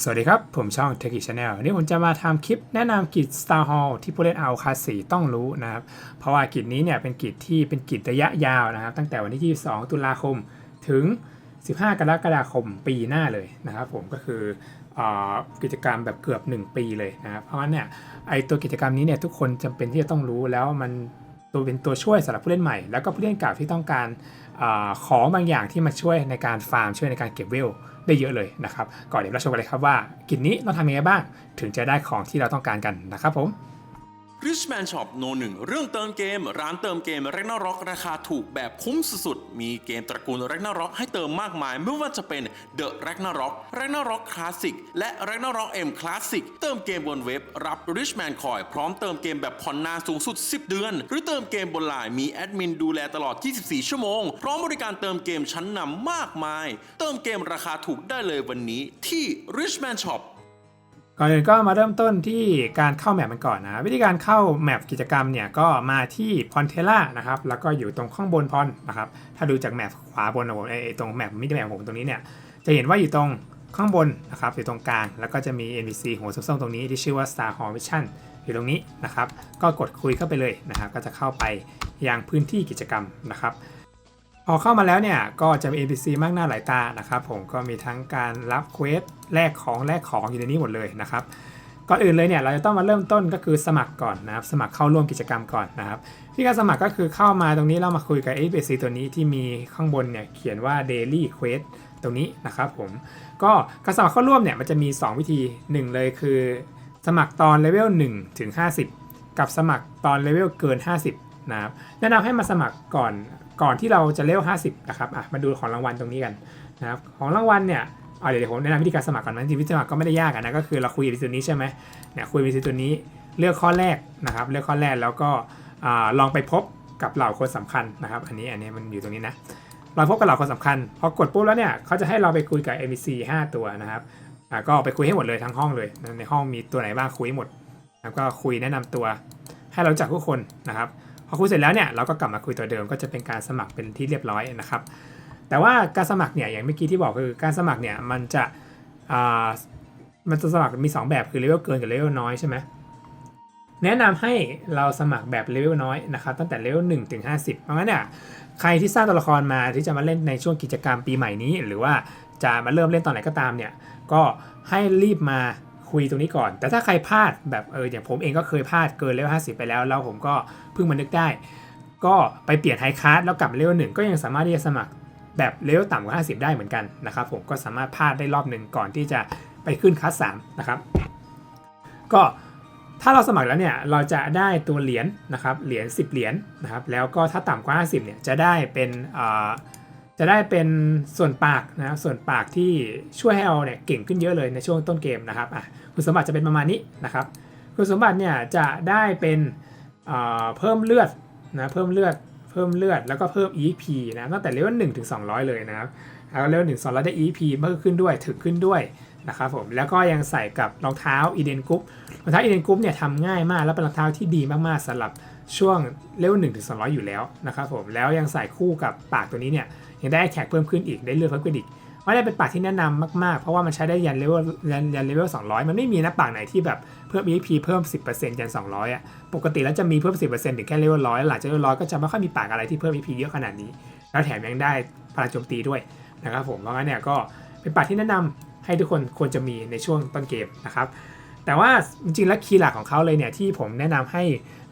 สวัสดีครับ ผมช่อง t e c h i Channel วันนี้ผมจะมาทำคลิปแนะนำกิจ Star Hall ที่ผู้เล่นเอาคาสีต้องรู้นะครับ เพราะว่ากิจนี้เนี่ยเป็นกิจที่เป็นกิจระยะยาวนะครับ ตั้งแต่วันที่ 22 ตุลาคมถึง 15 กรกฎาคมปีหน้าเลยนะครับผมก็คืออกิจกรรมแบบเกือบ 1 ปีเลยนะครับเพราะฉะนั้นเนี่ยไอตัวกิจกรรมนี้เนี่ยทุกคนจำเป็นที่จะต้องรู้แล้วมันตัวเป็นตัวช่วยสำหรับผู้เล่นใหม่ แล้วก็ผู้เล่นเก่าที่ต้องการ อของบางอย่างที่มาช่วยในการฟาร์มช่วยในการเก็บเวลได้เยอะเลยนะครับก่อนเดี๋ยวเราชมกันเลยครับว่ากิจนี้ต้องทำยังไงบ้าง ถึงจะได้ของที่เราต้องการกันนะครับผม Richman Shop โนหนึ่งเรื่องเติมเกม ร้านเติมเกม r a g n a r o k ราคาถูกแบบคุ้มสุดๆ มีเกมตระกูล r a g n a r o k ให้เติมมากมาย ไม่ว่าจะเป็น The Ragnarok Ragnarok Classic และ Ragnarok M Classic เติมเกมบนเว็บรับ Richman Coin พร้อมเติมเกมแบบผ่อนนานสูงสุด 10 เดือน หรือเติมเกมบนไลน์มีแอดมินดูแลตลอด 24 ชั่วโมง พร้อมบริการเติมเกมชั้นนำมากมาย เติมเกมราคาถูกได้เลยวันนี้ที่ Richman Shop ก่อนอื่นก็มาเริ่มต้นที่การเข้าแมปมันก่อนนะ วิธีการเข้าแมปกิจกรรมเนี่ยก็มาที่พอนเทล่านะครับแล้วก็อยู่ตรงข้างบนพอนนะครับถ้าดูจากแมปขวาบนของผมไอ้ตรงแมปมิดแมปของผมตรงนี้เนี่ยจะเห็นว่าอยู่ตรงข้างบนนะครับอยู่ตรงกลาง แล้วก็จะมี NPC หัวส้มๆตรงนี้ที่ชื่อว่า Star Hall Mission อยู่ตรงนี้นะครับ ก็กดคุยเข้าไปเลยนะครับ ก็จะเข้าไปยังพื้นที่กิจกรรมนะครับพอเข้ามาแล้วเนี่ยก็จะมี NPC มากหน้าหลายตานะครับ ผมก็มีทั้งการรับเควส แลกของแลกของอยู่ในนี้หมดเลยนะครับก่อนอื่นเลยเนี่ยเราจะต้องมาเริ่มต้นก็คือสมัครก่อนนะครับสมัครเข้าร่วมกิจกรรมก่อนนะครับที่การสมัครก็คือเข้ามาตรงนี้เรามาคุยกับ NPC ตัวนี้ที่มีข้างบนเนี่ยเขียนว่า Daily Quest ตรงนี้นะครับผมก็การสมัครเข้าร่วมเนี่ยมันจะมี 2 วิธี 1 เลยคือ สมัครตอนเลเวล1ถึง50 กับสมัครตอนเลเวลเกิน 50นะครับแนะนำให้มาสมัครก่อนก่อนที่เราจะเลเวล50นะครับอะมาดูของรางวัลตรงนี้กันนะครับของรางวัลเนี่ย เอาเดี๋ยวผมแนะนำวิธีการสมัครก่อนนะจริงวิธีสมัครก็ไม่ได้ยากนะก็คือเราคุยกับตัวนี้ใช่ไหมเนี่ยคุยกับตัวนี้เลือกข้อแรกนะครับ เลือกข้อแรกแล้วก็ลองไปพบกับเหล่าคนสำคัญนะครับ อันนี้อันนี้มันอยู่ตรงนี้นะลองพบกับเหล่าคนสำคัญพอกดปุ๊บแล้วเนี่ยเขาจะให้เราไปคุยกับ NPC 5 ตัวนะครับก็ไปคุยให้หมดเลยทั้งห้องเลย ในห้องมีตัวไหนบ้างคุยให้หมดแล้วก็คุยแนะนำตัวให้เราจักทุกคนนะครับพอคุยเสร็จแล้วเนี่ยเราก็กลับมาคุยตัวเดิมก็จะเป็นการสมัครเป็นที่เรียบร้อยนะครับ แต่ว่าการสมัครเนี่ยอย่างเมื่อกี้ที่บอกคือการสมัครเนี่ยมันจะอ่ามันจะสมัครมี 2 แบบคือเลเวลเกินกับเลเวลน้อยใช่ไหมแนะนำให้เราสมัครแบบเลเวลน้อยนะครับตั้งแต่เลเวล1ถึง50เพราะงั้นเนี่ยใครที่สร้างตัวละครมาที่จะมาเล่นในช่วงกิจกรรมปีใหม่นี้ หรือว่าจะมาเริ่มเล่นตอนไหนก็ตามเนี่ยก็ให้รีบมาคุยตรงนี้ก่อน แต่ถ้าใครพลาดแบบเอออย่างผมเองก็เคยพลาดเกินเลเวล50ไปแล้วแล้วผมก็เพิ่งมานึกได้ ก็ไปเปลี่ยนไฮคาร์ดแล้วกลับเลเวลหนึ่งก็ยังสามารถที่จะสมัคร แบบเลเวลต่ำกว่า 50 ได้เหมือนกันนะครับผมก็สามารถพลาดได้รอบหนึ่งก่อนที่จะไปขึ้นคัส3นะครับก็ถ้าเราสมัครแล้วเนี่ยเราจะได้ตัวเหรียญนะครับเหรียญ10 เหรียญนะครับแล้วก็ถ้าต่ำกว่า 50เนี่ยจะได้เป็นจะได้เป็นส่วนปากนะส่วนปากที่ช่วยให้เราเนี่ยเก่งขึ้นเยอะเลยในช่วงต้นเกมนะครับอะคุณสมบัติจะเป็นประมาณนี้นะครับคุณสมบัติเนี่ยจะได้เป็นเพิ่มเลือดนะเพิ่มเลือด เพิ่มเลือดแล้วก็เพิ่ม EP นะตั้งแต่เลเวล1ถึง200เลยนะครับแล้วเลเวล1 200ได้ EP เพิ่มขึ้นด้วยถึกขึ้นด้วยนะครับผมแล้วก็ยังใส่กับรองเท้าอีเดนกรุ๊ปรองเท้าอีเดนกรุ๊ปเนี่ยทำง่ายมากแล้วเป็นรองเท้าที่ดีมากๆสำหรับช่วงเลเวล1ถึง200อยู่แล้วนะครับผมแล้วยังใส่คู่กับปากตัวนี้เนี่ยยังได้แขกเพิ่มขึ้นอีกได้เลือดเพิ่มขึ้นอีก ว่ได้เป็นปากที่แนะนำมากๆ เพราะว่ามันใช้ได้ยันเลเวลยันเลเวล200มันไม่มีนะปากไหนที่แบบเพิ่ม EP เพิ่ม 10%ยัน200อะปกติแล้วจะมีเพิ่ม 10%ถึงแค่เลเวล100หลังจากเลเวล100ก็จะไม่ค่อยมีปากอะไรที่เพิ่ม EP เยอะขนาดนี้ แล้วแถมยังได้พลังโจมตีด้วยนะครับผมเพราะงั้นเนี่ยก็เป็นปากที่แนะนำให้ทุกคนควรจะมีในช่วงต้นเกมนะครับแต่ว่าจริงๆแล้วคีย์หลักของเขาเลยเนี่ยที่ผมแนะนำให้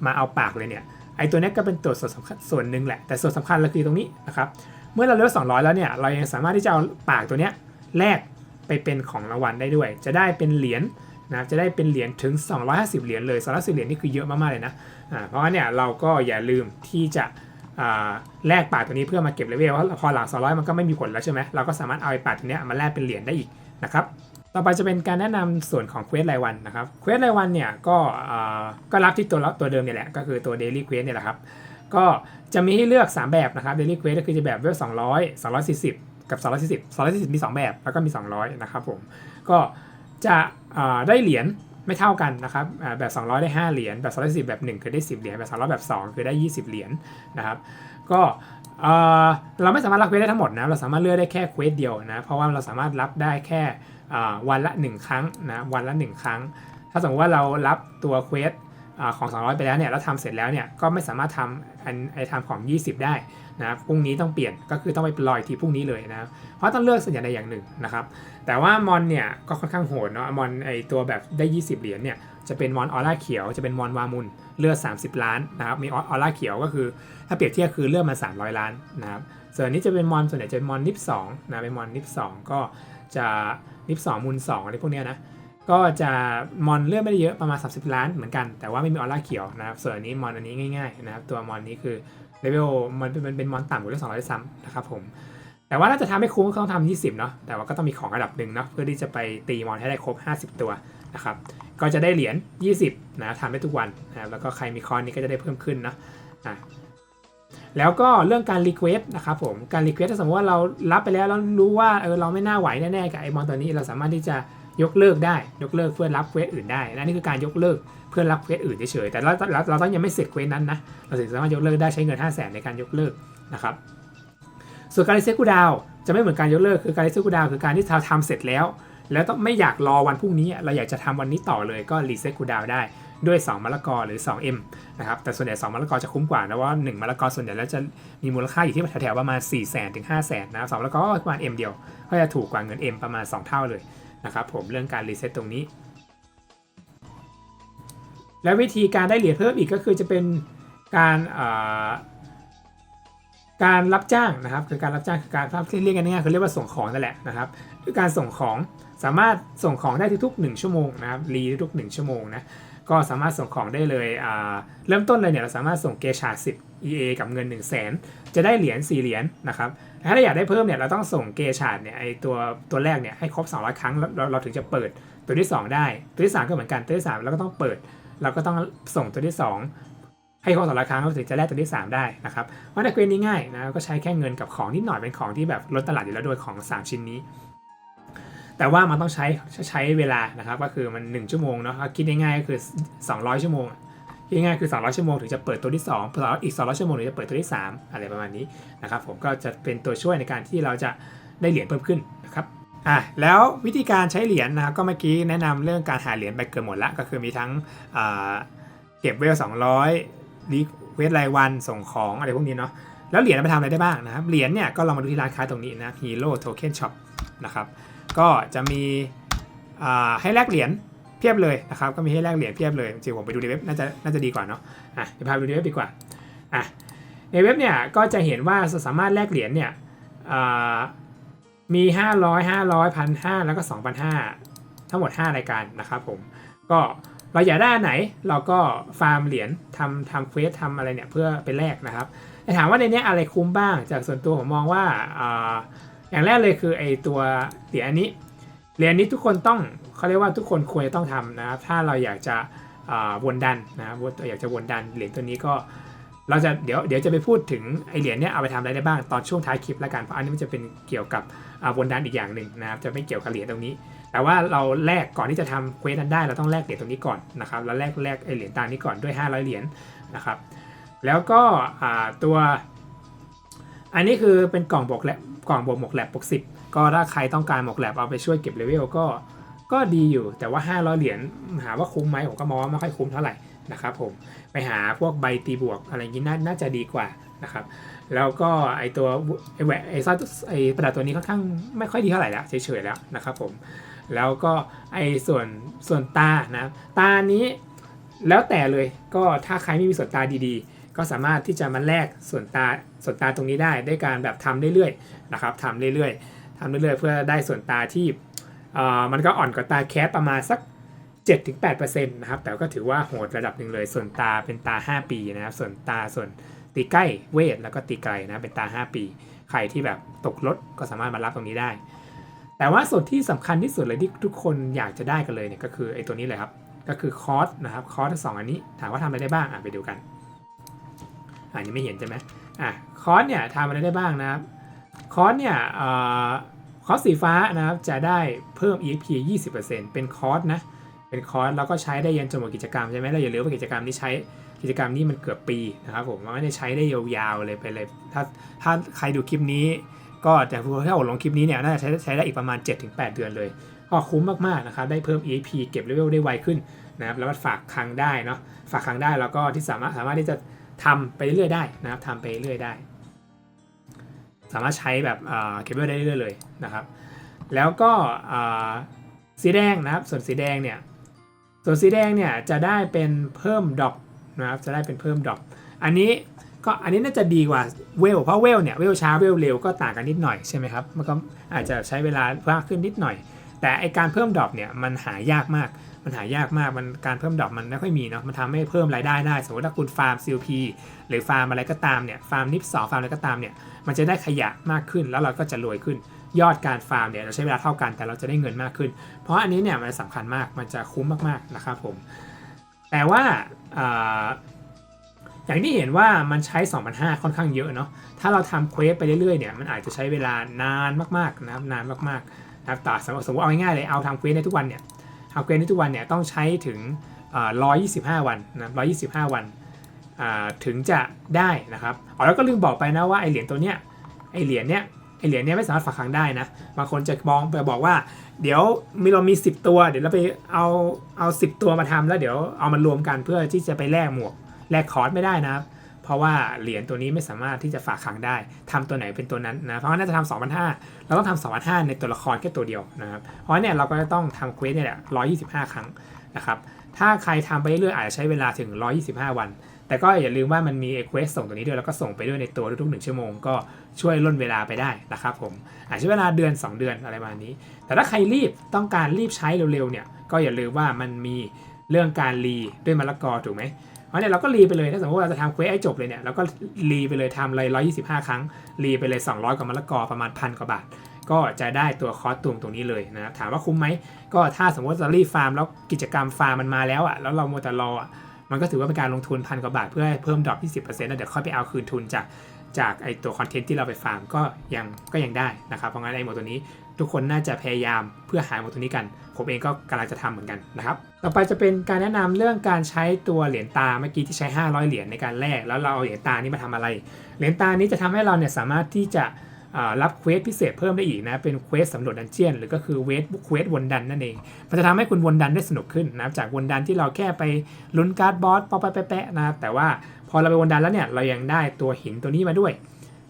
มาเอาปากเลยเนี่ยไอตัวนี้ก็เป็นตัวส่วนสำคัญส่วนหนึ่งแหละแต่ส่วนสำคัญเลยคือตรงนี้นะครับ เมื่อเราเลเวล200 แล้วเนี่ยเรายังสามารถที่จะเอาปากตัวเนี้ยแลกไปเป็นของรางวัลได้ด้วย จะได้เป็นเหรียญนะจะได้เป็นเหรียญถึง 250 เหรียญเลย250เหรียญนี่คือเยอะมากๆเลยนะอ่าเพราะงั้นเนี่ยเราก็อย่าลืมที่จะแลกปากตัวนี้เพื่อมาเก็บเลเวลเพราะพอหลัง 200 มันก็ไม่มีผลแล้วใช่ไหมเราก็สามารถเอาไอ้ปากตัวเนี้ยมาแลกเป็นเหรียญได้อีกนะครับต่อไปจะเป็นการแนะนำส่วนของเควสรายวันนะครับเควสรายวันเนี่ยก็ก็รับที่ตัวตัวเดิมเนี่ยแหละก็คือตัว Daily Quest เนี่ยแหละครับ ก็จะมีให้เลือก 3 แบบนะครับ Daily Quest ก็คือจะแบบเวล200 240 กับ 240 240 มี 2 แบบ แล้วก็มี 200 นะครับผม ก็จะได้เหรียญไม่เท่ากันนะครับ แบบ 200 ได้ 5 เหรียญ แบบ240แบบ 1 คือได้ 10 เหรียญ แบบ 200 แบบ 2 คือได้ 20 เหรียญนะครับ ก็เราไม่สามารถรับเควสได้ทั้งหมดนะ เราสามารถเลือกได้แค่เควสเดียวนะ เพราะว่าเราสามารถรับได้แค่วันละ 1 ครั้งนะ วันละ 1 ครั้ง ถ้าสมมติว่าเรารับตัวเควส ของ 200 ไปแล้วเนี่ยแล้วทำเสร็จแล้วเนี่ยก็ไม่สามารถทำอันไอทำของ 20 ได้นะครับพรุ่งนี้ต้องเปลี่ยนก็คือต้องไปรออีกทีพรุ่งนี้เลยนะเพราะต้องเลือกสัญญาณใดอย่างหนึ่งนะครับแต่ว่ามอนเนี่ยก็ค่อนข้างโหดเนาะมอนไอตัวแบบได้ 20 เหรียญเนี่ยจะเป็นมอนออร่าเขียวจะเป็นมอนวามุนเลือด30 ล้านนะครับมีออร่าเขียวก็คือ ถ้าเปรียบเทียบคือเลือดมา 300 ล้านนะครับส่วนนนี้จะเป็นมอนส่วนใหญ่จะเป็นมอนนิฟสองนะเป็นมอนนิฟสองก็จะนิฟสองมูลสองอะไรพวกเนี้ยนะ ก็จะมอนเลือดไม่ได้เยอะประมาณ 30 ล้านเหมือนกัน แต่ว่าไม่มีออร่าเขียวนะครับ ส่วนอันนี้มอนอันนี้ง่ายๆนะครับ ตัวมอนนี้คือเลเวลมันเป็นเป็นมอนต่ำกว่าเลเวลสองร้อยซ้ำนะครับผม แต่ว่าถ้าจะทำให้คุ้มก็ต้องทำ20 เนาะ แต่ว่าก็ต้องมีของระดับหนึ่งเนาะ เพื่อที่จะไปตีมอนให้ได้ครบ 50 ตัวนะครับ ก็จะได้เหรียญ 20 นะทำได้ทุกวันนะครับ แล้วก็ใครมีคอนนี้ก็จะได้เพิ่มขึ้นเนาะอะแล้วก็เรื่องการรีเควสนะครับผม การรีเควสถ้าสมมติว่าเรารับไปแล้วแล้วรู้ว่าเออเราไม่น่าไหวแน่ๆกับไอมอนตัวนี้ เราสามารถที่จะ ยกเลิกได้ยกเลิกเพื่อรับเควสอื่นได้นะนี่คือการยกเลิกเพื่อรับเควสอื่นเฉยๆแต่เราเราเราต้องยังไม่เสร็จเควสนั้นนะเราถึงสามารถยกเลิกได้ใช้เงิน 5 0 0 0 0นในการยกเลิกนะครับส่วนการรีเซ็ตกูดาวจะไม่เหมือนการยกเลิกคือการรีเซ็ตกูดาวคือการที่เราทำเสร็จแล้ว แล้วต้องไม่อยากรอวันพรุ่งนี้ เราอยากจะทำวันนี้ต่อเลยก็รีเซ็ตกูดาวได้ด้วย 2มะละกอหรือ 2M นะครับ แต่ส่วนใหญ่2มะละกอจะคุ้มกว่านะว่า 1มะละกอส่วนใหญ่แล้วจะมีมูลค่าอยู่ที่แถวๆประมาณ4 0 0 0 0 0ถึง5 0 0 0 0 0นะครับสองมะละกอประมาณ M เดียว ก็จะถูกกว่าเงิน M ประมาณ 2 เท่าเลย นะครับผมเรื่องการรีเซ็ตตรงนี้ และวิธีการได้เหรียญเพิ่มอีกก็คือจะเป็นการการรับจ้างนะครับคือการรับจ้างคือการเรียกกันง่ายๆคือเรียกว่าส่งของนั่นแหละนะครับคือการส่งของสามารถส่งของได้ทุกๆ 1 ชั่วโมงนะครับรีทุกๆ1ชั่วโมงนะ ก็สามารถส่งของได้เลยเริ่มต้นเลยเนี่ยเราสามารถส่งเกชา10 EA กับเงิน 1 0 0 0 0แสนจะได้เหรียญ4เหรียญนะครับถ้าเราอยากได้เพิ่มเนี่ยเราต้องส่งเกชาเนี่ยไอตัวตัวแรกเนี่ยให้ครบ 200 ครั้งเราเราถึงจะเปิดตัวที่ 2 ได้ ตัวที่ 3 ก็เหมือนกันตัวที่3เราก็ต้องเปิด เราก็ต้องส่งตัวที่ 2 ให้ครบสองร้อยครั้งเราถึงจะได้ตัวที่ 3 ได้นะครับเพราะในเกรนนี้ง่ายนะก็ใช้แค่เงินกับของนิดหน่อยเป็นของที่แบบลดตลาดอยู่แล้วโดยของ 3 ชิ้นนี้ แต่ว่ามันต้องใช้ใช้เวลานะครับ ก็คือมัน 1 ชั่วโมงเนาะคิดง่ายๆก็คือ 200 ชั่วโมงคิดง่ายๆคือ 200 ชั่วโมงถึงจะเปิดตัวที่2เพื่ออีก 200 ชั่วโมงถึงจะเปิดตัวที่ 3 อะไรประมาณนี้นะครับผมก็จะเป็นตัวช่วยในการที่เราจะได้เหรียญเพิ่มขึ้นนะครับอะแล้ววิธีการใช้เหรียญนะครับก็เมื่อกี้แนะนำเรื่องการหาเหรียญไปเกือบหมดละก็คือมีทั้งเก็บเวล 200รีเวสรายวันส่งของอะไรพวกนี้เนาะแล้วเหรียญไปทำอะไรได้บ้างนะครับเหรียญเนี่ยก็ลองมาดูที่ร้านค้าตรงนี้นะ Hero Token Shop นะครับ ก็จะมีให้แลกเหรียญเพียบเลยนะครับก็มีให้แลกเหรียญเพียบเลยจริงผมไปดูในเว็บน่าจะน่าจะดีกว่าเนาะอะเดี๋ยวพาไปดูในเว็บดีกว่าอะในเว็บเนี่ยก็จะเห็นว่าสามารถแลกเหรียญเนี่ยอ่ามี 500 500 1,500แล้วก็ 2,500 ทั้งหมด 5 รายการนะครับผมก็เราอยากได้อันไหนเราก็ฟาร์มเหรียญทำทำเควสทำอะไรเนี่ยเพื่อไปแลกนะครับแต่ถามว่าในนี้อะไรคุ้มบ้างจากส่วนตัวผมมองว่า อย่างแรกเลยคือไอตัวเหรียญนี้เหรียญนี้ทุกคนต้องเขาเรียกว่าทุกคนควรจะต้องทำนะครับถ้าเราอยากจะวนดันนะครับอยากจะวนดันเหรียญตัวนี้ก็เราจะเดี๋ยวเดี๋ยวจะไปพูดถึงไอเหรียญเนี้ยเอาไปทำอะไรได้บ้างตอนช่วงท้ายคลิปล้วกันเพราะอันนี้มันจะเป็นเกี่ยวกับวนดันอีกอย่างหนึ่งนะครับจะไม่เกี่ยวกับเหรียญตรงนี้ แต่ว่าเราแลกก่อนที่จะทำเควสนั้นได้เราต้องแลกเหรียญตรงนี้ก่อนนะครับแล้วแลกแลกไอเหรียญตางนี้ก่อนด้วย 500 เหรียญนะครับแล้วก็ตัวอันนี้คือเป็นกล่องบวกแลบ กล่องบวกหมวกแลบบวกสิบก็ถ้าใครต้องการหมวกแลบเอาไปช่วยเก็บเลเวลก็ก็ดีอยู่แต่ว่า 500 เหรียญหาว่าคุ้มไหมผมก็มองว่าไม่ค่อยคุ้มเท่าไหร่นะครับผมไปหาพวกใบตีบวกอะไรอย่างนี้น่าจะดีกว่านะครับแล้วก็ไอตัวไอแหวะไอซ่าไอประดับตัวนี้ค่อนข้างไม่ค่อยดีเท่าไหร่แล้วเฉยๆแล้วนะครับผมแล้วก็ไอส่วนส่วนตานะตานี้แล้วแต่เลยก็ถ้าใครไม่มีส่วนตาดีๆ ก็สามารถที่จะมาแลกส่วนตาส่วนตาตรงนี้ได้ด้วยการแบบทำเรื่อยๆนะครับทำเรื่อยๆทำเรื่อยๆ เพื่อได้ส่วนตาที่มันก็อ่อนกว่าตาแคสประมาณสัก 7-8%นะครับแต่ก็ถือว่าโหดระดับหนึ่งเลย ส่วนตาเป็นตา 5 ปีนะครับส่วนตาส่วนตีใกล้เวทแล้วก็ตีไกลนะเป็นตา 5 ปี ใครที่แบบตกรถก็สามารถมารับตรงนี้ได้ แต่ว่าส่วนที่สำคัญที่สุดเลยที่ทุกคนอยากจะได้กันเลยเนี่ยก็คือไอ้ตัวนี้เลยครับก็คือคอร์สนะครับคอร์สทั้งสองอันนี้ถามว่าทำอะไรได้บ้างอะไปดูกัน อะอันนี้ไม่เห็นใช่ไหมอะคอสเนี่ยทำอะไรได้บ้างนะครับคอสเนี่ยเอ่อคอสสีฟ้านะครับจะได้เพิ่ม EXP 20%เป็นคอสนะเป็นคอร์สแล้วก็ใช้ได้ยันจนหมดกิจกรรมใช่ไหมเราอย่าลืมว่ากิจกรรมนี้ใช้กิจกรรมนี้มันเกือบปีนะครับผมมันไม่ได้ใช้ได้ยาวๆเลยไปเลย ถ้าถ้าใครดูคลิปนี้ ก็แต่ถ้าผมลงคลิปนี้เนี่ยน่าจะใช้ใช้ได้อีกประมาณ 7-8 เดือนเลย ก็คุ้มมากๆนะครับได้เพิ่ม EP เก็บเลเวลได้ไวขึ้นนะครับแล้วก็ฝากคังได้เนาะฝากคังได้แล้วก็ที่สามารถสามารถที่จะ ทำไปเรื่อยได้นะครับทำไปเรื่อยได้ สามารถใช้แบบเก็บเลได้เรื่อยเลยนะครับ แล้วก็สีแดงนะครับ ส่วนสีแดงเนี่ยส่วนสีแดงเนี่ยจะได้เป็นเพิ่มดอปนะครับจะได้เป็นเพิ่มดอปอันนี้ก็อันนี้น่าจะดีกว่าเวลเพราะเวลเนี่ยเวลช้าเวลเร็วก็ต่างกันนิดหน่อยใช่ไหมครับมันก็อาจจะใช้เวลามากขึ้นนิดหน่อย แต่ไอการเพิ่มดอปเนี่ยมันหายากมาก มันหายากมากมันการเพิ่มดอปมันไม่ค่อยมีเนาะมันทำให้เพิ่มรายได้ได้ สมมติถ้าคุณฟาร์ม CLP หรือฟาร์มอะไรก็ตามเนี่ยฟาร์มนิฟสองฟาร์มอะไรก็ตามเนี่ยมันจะได้ขยะมากขึ้นแล้วเราก็จะรวยขึ้น ยอดการฟาร์มเนี่ยเราใช้เวลาเท่ากันแต่เราจะได้เงินมากขึ้น เพราะอันนี้เนี่ยมันสำคัญมากมันจะคุ้มมากๆนะครับผมแต่ว่าอย่างที่เห็นว่ามันใช้ 2,500 ค่อนข้างเยอะเนาะ ถ้าเราทำเควสไปเรื่อยๆเนี่ย มันอาจจะใช้เวลานานมากๆนะครับ นานมากๆนะครับแต่สมมติสมมติเอาง่ายๆเลย เอาทำเควสในทุกวันเนี่ย ทำเควสในทุกวันเนี่ยต้องใช้ถึงอ่า125 วันนะ125 วันอ่าถึงจะได้นะครับอ๋อแล้วก็ลืมบอกไปนะว่าไอเหรียญตัวเนี้ยไอเหรียญเนี้ยไอเหรียญเนี้ยไม่สามารถฝากคลังได้นะบางคนจะมองไปบอกว่า เดี๋ยวมีเรามี 10 ตัว เดี๋ยวเราไปเอาเอา 10 ตัวมาทำแล้วเดี๋ยวเอามารวมกันเพื่อที่จะไปแลกหมวกแลกคอร์สไม่ได้นะครับ ราะว่าเหรียญตัวนี้ไม่สามารถที่จะฝากขังได้ทำตัวไหนเป็นตัวนั้นนะเพราะว่าน่าจะทำ2,500เราต้องทำ2,500ในตัวละครแค่ตัวเดียวนะครับเพราะเนี่ยเราก็จะต้องทำเควสเนี่ยแหละ125ครั้งนะครับถ้าใครทำไปเรื่อยๆอาจจะใช้เวลาถึง 125 วัน แต่ก็อย่าลืมว่ามันมีเควสส่งตัวนี้ด้วย แล้วก็ส่งไปด้วยในตัวทุกๆหนึ่งชั่วโมงก็ช่วยล่นเวลาไปได้นะครับผม อาจจะใช้เวลาเดือน 2 เดือนอะไรประมาณนี้ แต่ถ้าใครรีบต้องการรีบใช้เร็วๆเนี่ย ก็อย่าลืมว่ามันมีเรื่องการรีด้วยมะละกอถูกไหม เพราะเนี่ยเราก็รีไปเลยถ้าสมมติว่าเราจะทำเควสให้จบเลยเนี่ยเราก็รีไปเลยทำเลย125 ครั้ง รีไปเลย 200 กว่ามะละกอประมาณพันกว่าบาท ก็จะได้ตัวคอสตูมตรงนี้เลยนะครับถามว่าคุ้มไหมก็ถ้าสมมติเรารีฟาร์มแล้วกิจกรรมฟาร์มมันมาแล้วอะแล้วเราโมแต่รออะมันก็ถือว่าเป็นการลงทุนพันกว่าบาทเพื่อให้เพิ่มดรอป20%แล้วเดี๋ยวค่อยไปเอาคืนทุนจากจากไอตัวคอนเทนต์ที่เราไปฟาร์มก็ยังก็ยังได้นะครับเพราะงั้นไอโมตัวนี้ ทุกคนน่าจะพยายามเพื่อหาโหมดตัวนี้กัน ผมเองก็กำลังจะทำเหมือนกันนะครับ ต่อไปจะเป็นการแนะนำเรื่องการใช้ตัวเหรียญตาเมื่อกี้ที่ใช้ 500 เหรียญในการแลกแล้วเราเอาเหรียญตานี้มาทำอะไร เหรียญตานี้จะทำให้เราเนี่ยสามารถที่จะรับเควสพิเศษเพิ่มได้อีกนะ เป็นเควสสำรวจดันเจียน หรือก็คือเวทเควสวนดันนั่นเอง มันจะทำให้คุณวนดันได้สนุกขึ้นนะจากวนดันที่เราแค่ไปลุ้นการ์ดบอสปอไปแปะนะแต่ว่าพอเราไปวนดันแล้วเนี่ยเรายังได้ตัวหินตัวนี้มาด้วย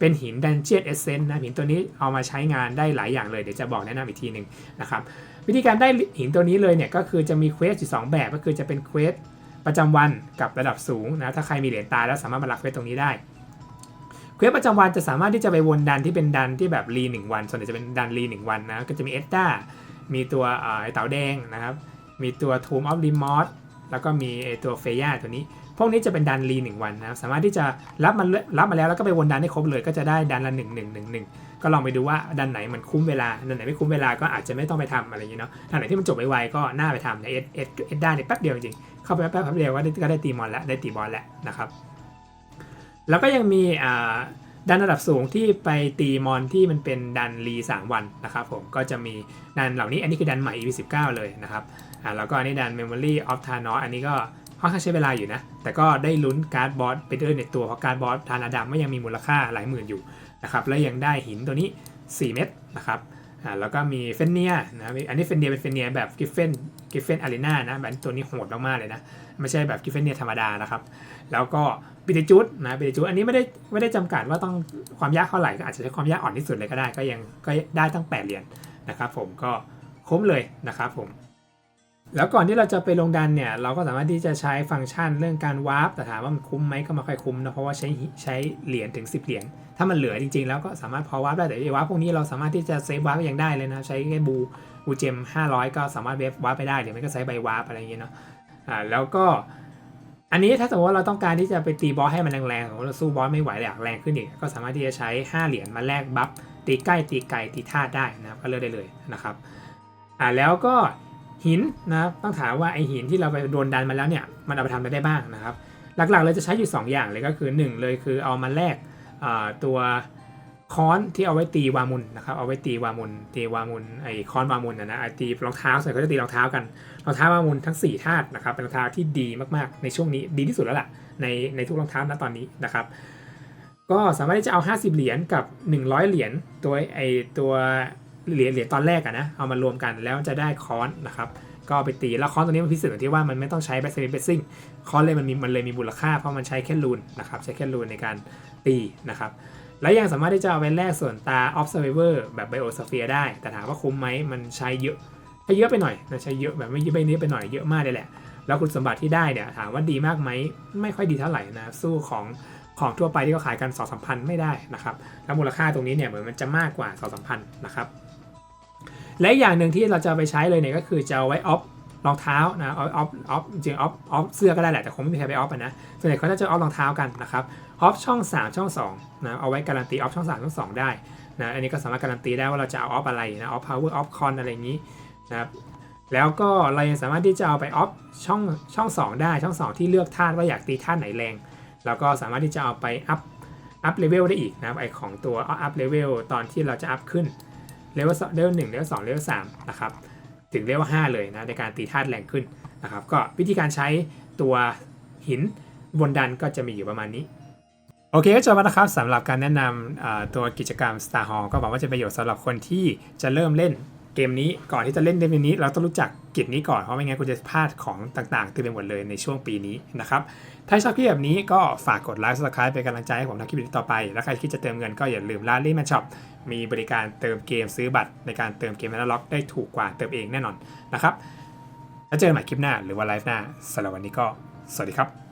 เป็นหินดันเจียนเอเซนต์นะหินตัวนี้เอามาใช้งานได้หลายอย่างเลยเดี๋ยวจะบอกแนะนำอีกทีหนึ่งนะครับวิธีการได้หินตัวนี้เลยเนี่ยก็คือจะมีเควสอยู่สองแบบก็คือจะเป็นเควสประจำวันกับระดับสูงนะถ้าใครมีเหรียญตาแล้วสามารถมารับเควสตรงนี้ได้เควสประจำวันจะสามารถที่จะไปวนดันที่เป็นดันที่แบบรีหนึ่งวัน ส่วนใหญ่จะเป็นดันรีหนึ่งวันนะก็จะมีเอสตามีตัวเอ่อไอเต่าแดงนะครับมีตัวทูมออฟลิมอสแล้วก็มีไอตัวเฟย่าตัวนี้ พวกนี้จะเป็นดันรีหนึ่งวันนะครับสามารถที่จะรับมันรับมาแล้วแล้วก็ไปวนดันให้ครบเลย ก็จะได้ดันละหนึ่งหนึ่งหนึ่งหนึ่งก็ลองไปดูว่าดันไหนมันคุ้มเวลาดันไหนไม่คุ้มเวลาก็อาจจะไม่ต้องไปทำอะไรอย่างนี้เนาะดันไหนที่มันจบไวๆก็น่าไปทำในเอสเอสเอสด้าเนี่ยแป๊บเดียวจริงเข้าไปแป๊บเดียวก็ได้ก็ได้ตีมอนแล้วได้ตีบอลแล้วนะครับ แล้วก็ยังมีอ่าดันระดับสูงที่ไปตีมอนที่มันเป็นดันรีสามวันนะครับผมก็จะมีดันเหล่านี้อันนี้คือดันใหม่ EP19 เลยนะครับอ่าแล้วก็อันนี้ดัน Memory of Thanos อันนี้ก็ ค่อนข้างใช้เวลาอยู่นะ แต่ก็ได้ลุ้นการ์ดบอสไปด้วยในตัวเพราะการ์ดบอสทานาดำก็ยังมีมูลค่าหลายหมื่นอยู่นะครับและยังได้หินตัวนี้ 4 เม็ดนะครับอ่าแล้วก็มีเฟนเนียนะอันนี้เฟนเนียเป็นเฟนเนียแบบกิฟเฟนกิฟเฟนอารีนานะแบบตัวนี้โหดมากๆเลยนะ ไม่ใช่แบบกิฟเฟนเนียธรรมดานะครับ แล้วก็บิติจูดนะบิติจูดอันนี้ไม่ได้ไม่ได้จำกัดว่าต้องความยากเท่าไหร่ก็อาจจะใช้ความยากอ่อนที่สุดเลยก็ได้ก็ยังก็ได้ตั้ง 8 เหรียญนะครับผมก็คุ้มเลยนะครับผม แล้วก่อนที่เราจะไปลงดันเนี่ยเราก็สามารถที่จะใช้ฟังก์ชันเรื่องการวาร์ปแต่ถามว่ามันคุ้มไหมก็ไม่ค่อยคุ้มนะเพราะว่าใช้ใช้เหรียญถึง 10 เหรียญถ้ามันเหลือจริงๆ แล้วก็สามารถพอวาร์ปได้แต่ไอวาร์ปพวกนี้เราสามารถที่จะเซฟวาร์ปยังได้เลยนะใช้แค่บูบูเจม500 ก็สามารถเวฟวาร์ปไปได้หรือไม่ก็ใช้ใบวาร์ปอะไรอย่างเงี้ยเนาะอ่าแล้วก็อันนี้ถ้าสมมติว่าเราต้องการที่จะไปตีบอสให้มันแรงๆสมมติเราสู้บอสไม่ไหวอยากแรงขึ้นอีกก็สามารถที่จะใช้ 5 เหรียญมาแลกบัฟตีใกล้ตีไกลตีธาตุได้นะครับก็เลือกได้เลยนะครับอ่าแล้วก็ หินนะครับต้องถามว่าไอหินที่เราไปโดนดันมาแล้วเนี่ยมันเอาไปทำอะไรได้บ้างนะครับ หลักๆเลยจะใช้อยู่ 2 อย่างเลยก็คือ 1 เลยคือเอามาแลกตัวค้อนที่เอาไว้ตีวามุนนะครับเอาไว้ตีวามุนตีวามุนไอค้อนวามุนนะนะไอตีรองเท้าส่วนใหญ่เขาจะตีรองเท้ากันรองเท้าวามุนทั้ง4ธาตุนะครับเป็นรองเท้าที่ดีมากๆในช่วงนี้ดีที่สุดแล้วล่ะในในทุกรองเท้าณตอนนี้นะครับ ก็สามารถที่จะเอา 50 เหรียญกับ 100 เหรียญตัวไอตัว เหรียญเหรียญตอนแรกอะนะเอามารวมกันแล้วจะได้คอนนะครับก็ไปตีแล้วคอนตัวนี้มันพิเศษตรงที่ว่ามันไม่ต้องใช้แบสเซนเบสซิ่งคอนเลยมันมีมันเลยมีมูลค่าเพราะมันใช้แค่รูนนะครับใช้แค่รูนในการตีนะครับและยังสามารถที่จะเอาไปแลกส่วนตา observer แบบ biosphere ได้ แต่ถามว่าคุ้มไหมมันใช้เยอะใช้เยอะไปหน่อยนะใช้เยอะแบบไม่เยอะไปนิดไปหน่อยเยอะมากเลยแหละ แล้วคุณสมบัติที่ได้เนี่ยถามว่าดีมากไหมไม่ค่อยดีเท่าไหร่นะสู้ของของทั่วไปที่เขาขายกัน2 3 0 0 0ไม่ได้นะครับแล้วมูลค่าตรงนี้เนี่ยเหมือนมันจะมากกว่า2 3 0 0 0นะครับ และอย่างหนึ่งที่เราจะไปใช้เลยเนี่ยก็คือจะไว้ออฟรองเท้านะออฟออฟออฟจริงออฟออฟเสื้อก็ได้แหละแต่คงไม่มีใครไปออฟอะนะส่วนใหญ่เขาจะออฟรองเท้ากันนะครับออฟช่อง 3 ช่อง2นะเอาไว้การันตีออฟช่อง 3 ช่อง 2 ได้นะอันนี้ก็สามารถการันตีได้ว่าเราจะเอาออฟอะไรนะออฟพาวเวอร์ออฟคอนอะไรอย่างนี้นะครับแล้วก็เรายังสามารถที่จะเอาไปออฟช่องช่อง 2 ได้ช่อง 2 ที่เลือกธาตุว่าอยากตีธาตุไหนแรง แล้วก็สามารถที่จะเอาไปอัพอัพเลเวลได้อีกนะครับไอของตัวอัพเลเวลตอนที่เราจะอัพขึ้น เลเวลเลเวลหนึ่งเลเวลสองเลเวลสามนะครับถึงเลเวลห้าเลยนะในการตีธาตุแรงขึ้นนะครับก็วิธีการใช้ตัวหินบนดันก็จะมีอยู่ประมาณนี้ โอเคก็จบแล้วนะครับสำหรับการแนะนำตัวกิจกรรม Star Hall ก็หวังว่าจะเป็นประโยชน์สำหรับคนที่จะเริ่มเล่น เกมนี้ก่อนที่จะเล่นเกมนี้ เราต้องรู้จักกิจนี้ก่อนเพราะไม่งั้นคุณจะพลาดของต่างๆเต็มไปหมดเลยในช่วงปีนี้นะครับถ้าชอบคลิปแบบนี้ก็ฝากกดไลค์ subscribe เป็นกำลังใจให้ผมทำคลิปวิดีโอต่อไป และใครคิดจะเติมเงินก็อย่าลืมร้านลีแมนช็อปมีบริการเติมเกมซื้อบัตรในการเติมเกมแอนล็อกได้ถูกกว่าเติมเองแน่นอนนะครับแล้วเจอกันใหม่คลิปหน้าหรือว่าไลฟ์หน้าสำหรับวันนี้ก็สวัสดีครับ